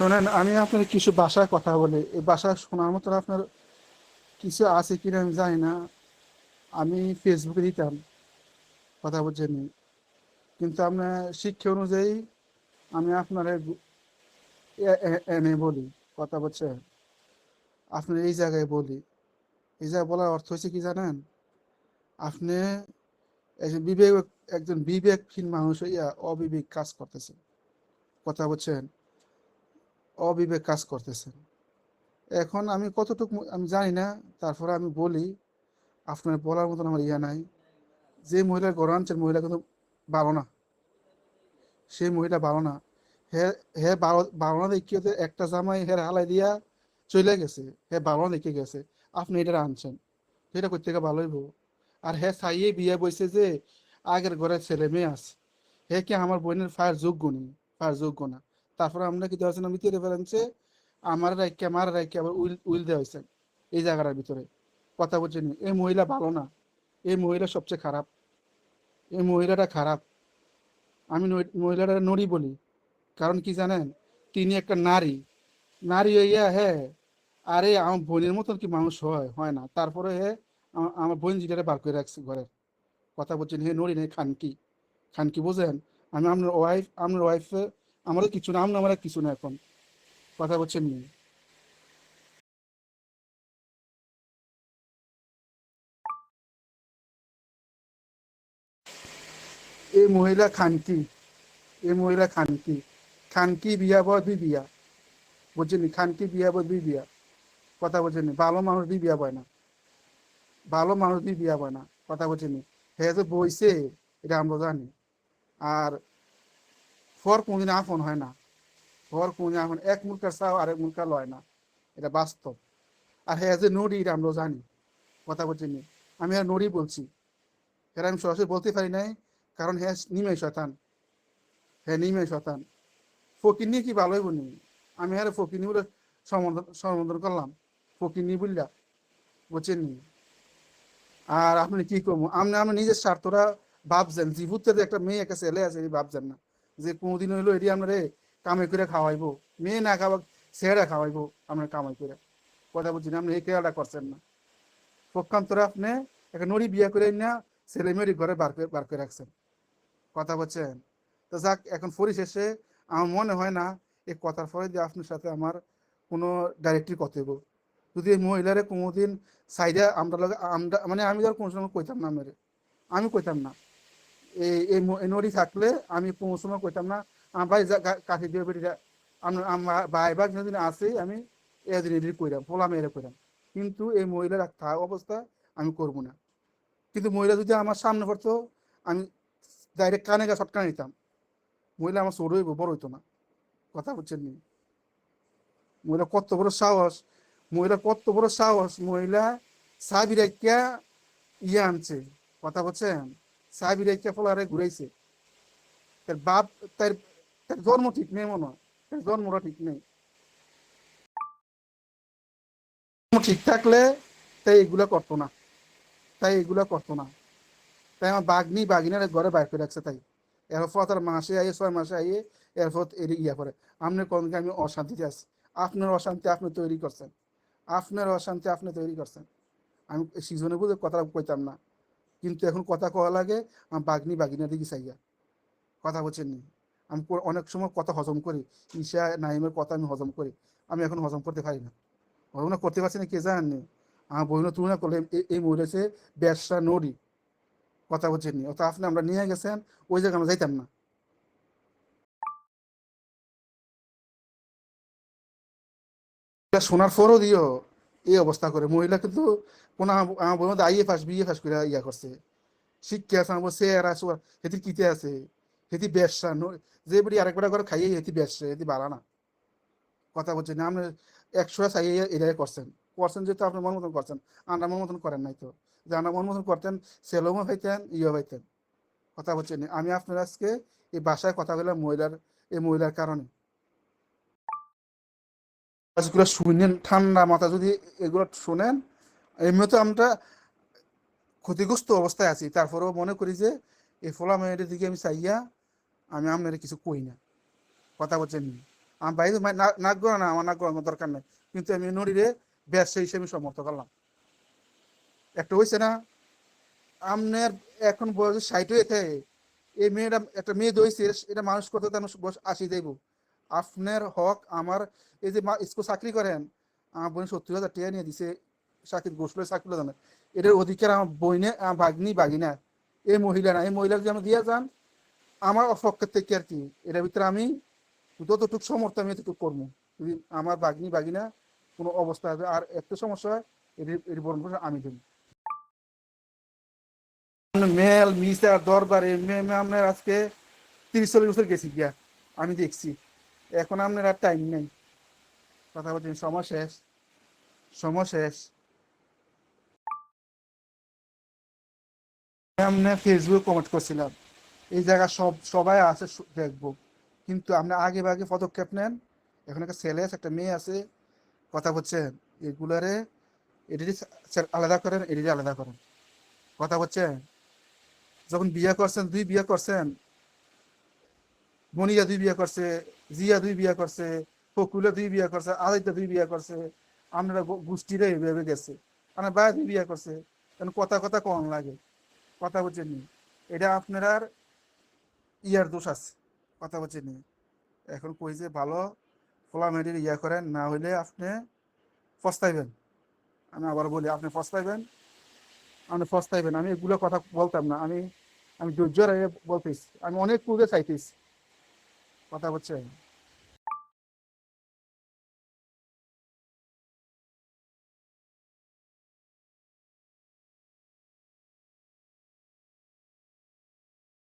শোনেন, আমি আপনার কিছু ভাষায় কথা বলি। এই ভাষা শোনার মতো আপনার কিছু আছে কিনা আমি জানি না। আমি ফেসবুকে দিতাম, কথা বলছেন কিন্তু আপনার শিক্ষা অনুযায়ী আমি আপনার এনে বলি, কথা বলছেন। আপনার এই জায়গায় বলি। এই জায়গায় বলার অর্থ হচ্ছে কি জানেন? আপনি একজন বিবেক, একজন বিবেকহীন মানুষ হইয়া অবিবেক কাজ করতেছেন, কথা বলছেন। অবিবেক কাজ করতেছেন। এখন আমি কতটুকু আমি জানি না, তারপরে আমি বলি, আপনার বলার মতন আমার ইয়া নাই। যে মহিলার আনছেন, মহিলা কিন্তু ভালো না। সেই মহিলা ভালো না। হে হে ভালো না দেখিয়ে একটা জামাই হের হালাই দিয়া চলে গেছে। হে ভালো না দেখে গেছে। আপনি এটা আনছেন। সেটা করতে ভালোই বউ। আর হে সাইয়ে বিয়ে বইছে যে আগের ঘরে ছেলে মেয়ে আছে। হে কি আমার বোনের ফায়ার যোগ্য নেই? ফায়ার যোগ্য না। তারপরে আমরা কি দেওয়া আমি তীরে ফেলেছে আমার রাইকে আমার রাইকে আবার উইল উইল দেওয়া হয়েছে এই জায়গাটার ভিতরে। কথা বলছেন এই মহিলা ভালো না, এই মহিলা সবচেয়ে খারাপ, এই মহিলাটা খারাপ। আমি মহিলাটা নড়ি বলি, কারণ কি জানেন, তিনি একটা নারী নারী হইয়া হ্যাঁ আরে আমার বোনের মতন কি মানুষ হয় হয় না। তারপরে হে আমার বোন জিটারে বার করে রাখছে ঘরের। কথা বলছেন হে নড়ি নেই খানকি। খানকি বোঝেন, আমি আপনার ওয়াইফ আপনার ওয়াইফে আমাদের কিছু না আমরা আমরা কিছু না এখন। কথা বলছেন নি। এই মহিলা খানকি এই মহিলা খানকি খানকি বিয়া দুই বিয়া। বুঝছেন খানকি বিয়া বয় বিয়া। কথা বলছেন ভালো মানুষ দুই বিয়া বয় না। ভালো মানুষ দুই বিয়া বয় না। কথা বলছেন হে যে বইছে, এটা আমরা জানি। আর ফর কোনদিন আপন হয় না। ফর কোনদিন আপন, এক মুলকার চাও আরেক মুলকার লয় না। এটা বাস্তব। আর হ্যাঁ যে নড়ি এটা আমরা জানি। কথা বলছি নি। আমি আর নড়ি বলছি। এটা আমি সরাসরি বলতে পারি নাই, কারণ হ্যাঁ নিমে শতান হ্যাঁ নিমে শতান ফকির নিয়ে কি ভালোই বলি আমি আর ফকির নিয়ে বলে সম্বোধন করলাম। ফকির নিয়ে বললা। বুঝছেন নি? আর আপনি কি করব? আপনি আপনি নিজের স্বার্থটা ভাবছেন। জীবুতে একটা মেয়ে একটা ছেলে আছে ভাবছেন না। যে কোনোদিন হইল এটি আমরা কামাই করে খাওয়াইবো। মেয়ে না খাওয়া ছেড়া খাওয়াইবো আমরা কামাই করে। কথা বলছি না আপনি এই কেয়ারটা করছেন না। পক্ষান্তরে আপনি একটা নড়ি বিয়ে করে না ছেলে মেয়েরই ঘরে বার করে বার করে রাখছেন। কথা বলছেন তো যাক, এখন পরিশেষে আমার মনে হয় না এই কথার ফলে যে আপনার সাথে আমার কোনো ডাইরেক্টলি কথা যদি এই মহিলারে কোনোদিন সাইডে আমরা আমরা মানে আমি ধর কোনো সময় কইতাম না মেরে আমি কইতাম না। এই থাকলে আমি কোনো সময় কইতাম না, আমার ভাই কাঠি দিয়ে বেরিয়ে আমার ভাই ভাগ যদি আছে আমি এদিন এদিন কইরাম, ফোলা মেরে কইরাম। কিন্তু এই মহিলার থাকা অবস্থা আমি করব না। কিন্তু মহিলা যদি আমার সামনে পড়তো, আমি ডাইরেক্ট কানে গা শটকা নিতাম মহিলা আমার ছোট হইব, বড় হইতো না। কথা বলছেন নি? মহিলা কত বড় সাহস, মহিলা কত বড় সাহস, মহিলা সাবিরাইকা ইয়ে আনছে। কথা বলছেন সাবিরাইকা ফলারে ঘুরাইছে। তার বাপ, তার তার জন্ম ঠিক নেই মনে হয়। তার জন্মটা ঠিক নেই। ঠিক থাকলে তাই এগুলা করতো না। তাই এগুলা করতো না। তাই আমার বাগনি, বাগিনার ঘরে বাইর করে রাখছে তাই। এরপর তার মাসে আইয়ে, ছয় মাসে আইয়ে এরপর এর ইয়া করে। আপনি কোনকে আমি অশান্তিতে আছি। আপনার অশান্তি আপনি তৈরি করছেন। আপনার অশান্তি আপনি তৈরি করছেন। আমি সিজনে বুঝে কথা কইতাম না। কিন্তু এখন কথা কওয়া লাগে, আমার বাগনি বাগিনা দিকে চাইয়া কথা বলছেন নি। আমি অনেক সময় কথা হজম করি, ঈশা নাইমের কথা আমি হজম করি, আমি এখন হজম করতে পারি না। হজম না করতে পারছি না, কে জানেননি আমার বহিনা তুলনা করলে এই মহিলাছে ব্যবসা নড়ি কথা বলছেন নি। অত আপনি আমরা নিয়ে গেছেন, ওই জায়গায় আমরা যাইতাম না। শোনার পরও দিও। এই অবস্থা করে। মহিলা কিন্তু কোনো আমার বোন আইএ ফাস বিএ ফাস করে ইয়া করছে। শিক্ষা আছে, আমার চেয়ার আছে, হেতি কিতে আছে, হেতি ব্যবসা যে বলি আরেকবার করে খাইয়ে হেতি ব্যবসা, হেতি বাড়া না। কথা বলছেন না, আপনি একশো চাইয়ে এটাই করছেন। করছেন যেহেতু আপনার মন মতন করছেন আমরা মন মতন করেন নাই তো। যে আমরা মন মতন করতেন সেলোমও পাইতেন ইয়ে পাইতেন কথা বলছেন আমি আপনার আজকে এই বাসায় কথা বললাম মহিলার, এই মহিলার কারণে। কাজগুলো শুনেন, ঠান্ডা মাথা যদি এগুলো শোনেন, এমনিতে আমরা ক্ষতিগ্রস্ত অবস্থায় আছি। তারপরেও মনে করি যে, এই ফোলা মেয়েদের দিকে আমি চাইয়া আমি আপনার কিছু কই না। কথা বলছেন আমার বাইরে নাক গড়া না, আমার নাক গড়ানোর দরকার নেই। কিন্তু আমি নড়িরে ব্যবসা হিসেবে সমর্থ করলাম। একটা হয়েছে না, আপনার এখন বয়স ষাট হয়েছে এই মেয়েটা, একটা মেয়ে দইছে এটা মানুষ করতে তেন আসি যাইব। আপনার হক আমার, এই যে স্কুল চাকরি করেন, আমার বোন সত্তর হাজার টাকা নিয়ে দিছে, চাকরি গোসলের চাকরি জানে। এটার অধিকার আমার বইনে ভাগ্নি বাগিনা এই মহিলা না এই মহিলাকে যে আমি দিয়ে যান আমার অপক্ষের থেকে আর কি? এটার ভিতরে আমি যতটুকু সমর্থ আমি এতটুকু করব যদি আমার বাগনি বাগিনা কোনো অবস্থা হবে আর এত সমস্যা হয়, এটি এটি বরণ করে আমি দেবো মেল মিসার দরবারে আপনার আজকে তিরিশ চল্লিশ বছর গেছি গিয়া। আমি দেখছি। এখন আপনার আর টাইম নেই। কথা বলছেন সময় শেষ সময় শেষ। আমরা ফেসবুক কমেন্ট করছিলাম। এই জায়গা সব, সবাই আছে দেখব কিন্তু আপনি আগে ভাগে পদক্ষেপ নেন। এখন একটা ছেলে আছে, একটা মেয়ে আছে। কথা বলছেন এগুলারে এডিটি আলাদা করেন এডিটি আলাদা করেন। কথা বলছেন যখন বিয়ে করছেন, দুই বিয়ে করছেন মনিয়া দুই বিয়ে করছে জিয়া দুই বিয়া করছে ফকুলা দুই বিয়া করছে আদিত্য দুই বিয়া করছে গো- গোষ্ঠীরা এভাবে গেছে। আপনার বাইরে দুই বিয়া করছে কারণ কথা কথা কম লাগে, কথা বলছেন নি। এটা আপনার ইয়ার দোষ আছে, কথা বলছে নি। এখন কই যে ভালো ফলামেডির ইয়া করেন, না হইলে আপনি পস্তাইবেন। আমি আবার বলি, আপনি পস্তাইবেন আপনি পস্তাইবেন। আমি এগুলো কথা বলতাম না, আমি আমি ধৈর্য বলতেছি। আমি অনেক পূর্বে চাইতেছি। কথা বলছেন?